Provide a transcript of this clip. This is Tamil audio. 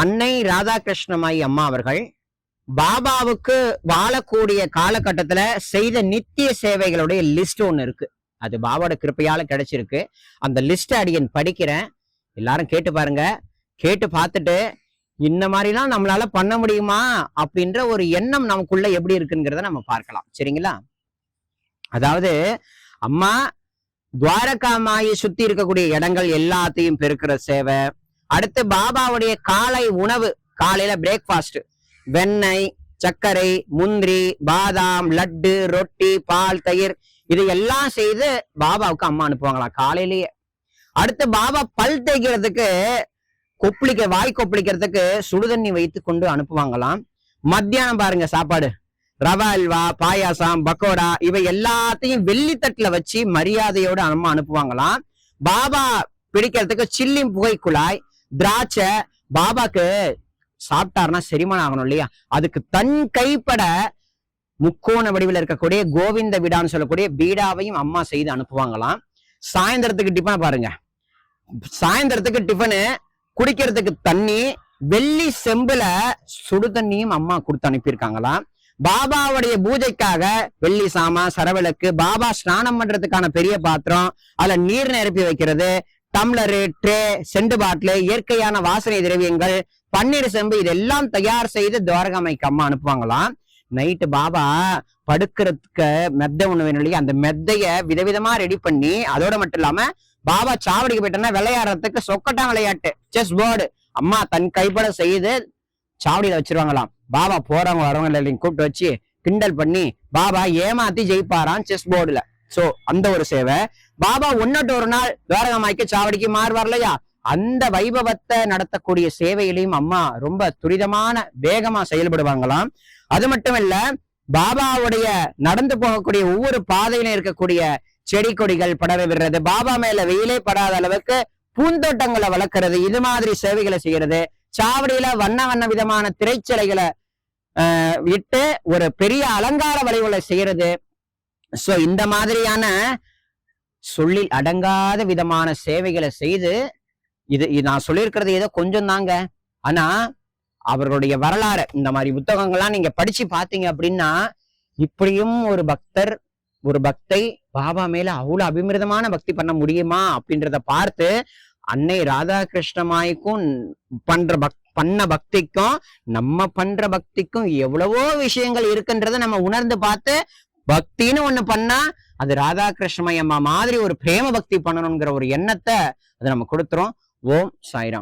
அன்னை ராதாகிருஷ்ணமாயி அம்மா அவர்கள் பாபாவுக்கு வாழக்கூடிய காலகட்டத்துல செய்த நித்திய சேவைகளுடைய லிஸ்ட் ஒன்று இருக்கு. அது பாபாவோட கிருப்பையால கிடைச்சிருக்கு. அந்த லிஸ்ட் அடியன் படிக்கிறேன். எல்லாரும் கேட்டு பாருங்க. கேட்டு பார்த்துட்டு இந்த மாதிரிலாம் நம்மளால பண்ண முடியுமா அப்படின்ற ஒரு எண்ணம் நமக்குள்ள எப்படி இருக்குங்கிறத நம்ம பார்க்கலாம். சரிங்களா? அதாவது அம்மா துவாரகா மாயை சுத்தி இருக்கக்கூடிய இடங்கள் எல்லாத்தையும் பெருக்கிற சேவை அடுத்து பாபாவுடைய காலை உணவு காலையில பிரேக்ஃபாஸ்ட் வெண்ணெய் சர்க்கரை முந்திரி பாதாம் லட்டு ரொட்டி பால் தயிர் இது எல்லாம் செய்து பாபாவுக்கு அம்மா அனுப்புவாங்களாம் காலையிலேயே. அடுத்து பாபா பல் தேய்க்கிறதுக்கு கொப்பளிக்க வாய் கொப்பளிக்கிறதுக்கு சுடுதண்ணி வைத்து கொண்டு அனுப்புவாங்களாம். மத்தியானம் பாருங்க சாப்பாடு. ரவா அல்வா பாயாசம் பக்கோடா இவை எல்லாத்தையும் வெள்ளித்தட்டுல வச்சு மரியாதையோட அம்மா அனுப்புவாங்களாம். பாபா பிடிக்கிறதுக்கு சில்லி புகை குழாய் திராட்சை பாபாக்கு சாப்பிட்டாருன்னா செரிமானம் ஆகணும் இல்லையா? அதுக்கு தன் கைப்பட முக்கோண வடிவில் இருக்கக்கூடிய கோவிந்த விடான்னு சொல்லக்கூடிய பீடாவையும் அம்மா செய்து அனுப்புவாங்களாம். சாயந்தரத்துக்கு டிஃபன் பாருங்க. சாயந்தரத்துக்கு டிஃபனு குடிக்கிறதுக்கு தண்ணி வெள்ளி செம்புல சுடு தண்ணியும் அம்மா கொடுத்து அனுப்பியிருக்காங்களாம். பாபாவுடைய பூஜைக்காக வெள்ளி சாமா சரவிளக்கு பாபா ஸ்நானம் பண்றதுக்கான பெரிய பாத்திரம் அதுல நீர் நிரப்பி வைக்கிறது டம்ளரு ட்ரே செண்டு பாட்டிலு இயற்கையான வாசனை திரவியங்கள் பன்னீர் செம்பு இதெல்லாம் தயார் செய்து துவாரகாமைக்கு அம்மா அனுப்புவாங்களாம். நைட்டு பாபா படுக்கிறதுக்கு மெத்தை உணவு இல்லையா அந்த மெத்தைய விதவிதமா ரெடி பண்ணி அதோட மட்டும் இல்லாம பாபா சாவடிக்கு போயிட்டோம்னா விளையாடுறதுக்கு சொக்கட்டான் விளையாட்டு. செஸ் போர்டு அம்மா தன் கைப்பட செய்து சாவடியில வச்சிருவாங்களாம். பாபா போறவங்க வரவங்க எல்லாரையும் கூப்பிட்டு வச்சு கிண்டல் பண்ணி பாபா ஏமாத்தி ஜெயிப்பாராம் செஸ் போர்டுல சோ அந்த ஒரு சேவை. பாபா ஒன்னட்டு ஒரு நாள் துவாரகமாய்க்கு சாவடிக்கு மாறுவார் இல்லையா அந்த வைபவத்தை நடத்தக்கூடிய சேவையிலையும் அம்மா ரொம்ப துரிதமான வேகமா செயல்படுவாங்களாம். அது மட்டும் இல்ல பாபாவுடைய நடந்து போகக்கூடிய ஒவ்வொரு பாதையிலும் இருக்கக்கூடிய செடி கொடிகள் படர விடுறது பாபா மேல வெயிலே படாத அளவுக்கு பூந்தோட்டங்களை வளர்க்கறது இது மாதிரி சேவைகளை செய்யறது சாவடியில வண்ண வண்ண விதமான திரைச்சலைகளை விட்டு ஒரு பெரிய அலங்கார வளைவுகளை செய்யறது. சோ இந்த மாதிரியான சொல்லில் அடங்காத விதமான சேவைகளை செய்து இது நான் சொல்லியிருக்கிறது ஏதோ கொஞ்சம் தாங்க. ஆனா அவர்களுடைய வரலாறு இந்த மாதிரி புத்தகங்கள்லாம் நீங்க படிச்சு பாத்தீங்க அப்படின்னா இப்படியும் ஒரு பக்தர் ஒரு பக்தை பாபா மேல அவ்வளவு அபிமிருதமான பக்தி பண்ண முடியுமா அப்படின்றத பார்த்து அன்னை ராதாகிருஷ்ணமாய்க்கும் பண்ற பக் பண்ண பக்திக்கும் நம்ம பண்ற பக்திக்கும் எவ்வளவோ விஷயங்கள் இருக்குன்றத நம்ம உணர்ந்து பார்த்து பக்தின்னு ஒண்ணு பண்ணா அது ராதாகிருஷ்ணமயம்மா மாதிரி ஒரு பிரேம பக்தி பண்ணணுங்கிற ஒரு எண்ணத்தை அது நம்ம கொடுத்துரும். ஓம் சாய்ராம்.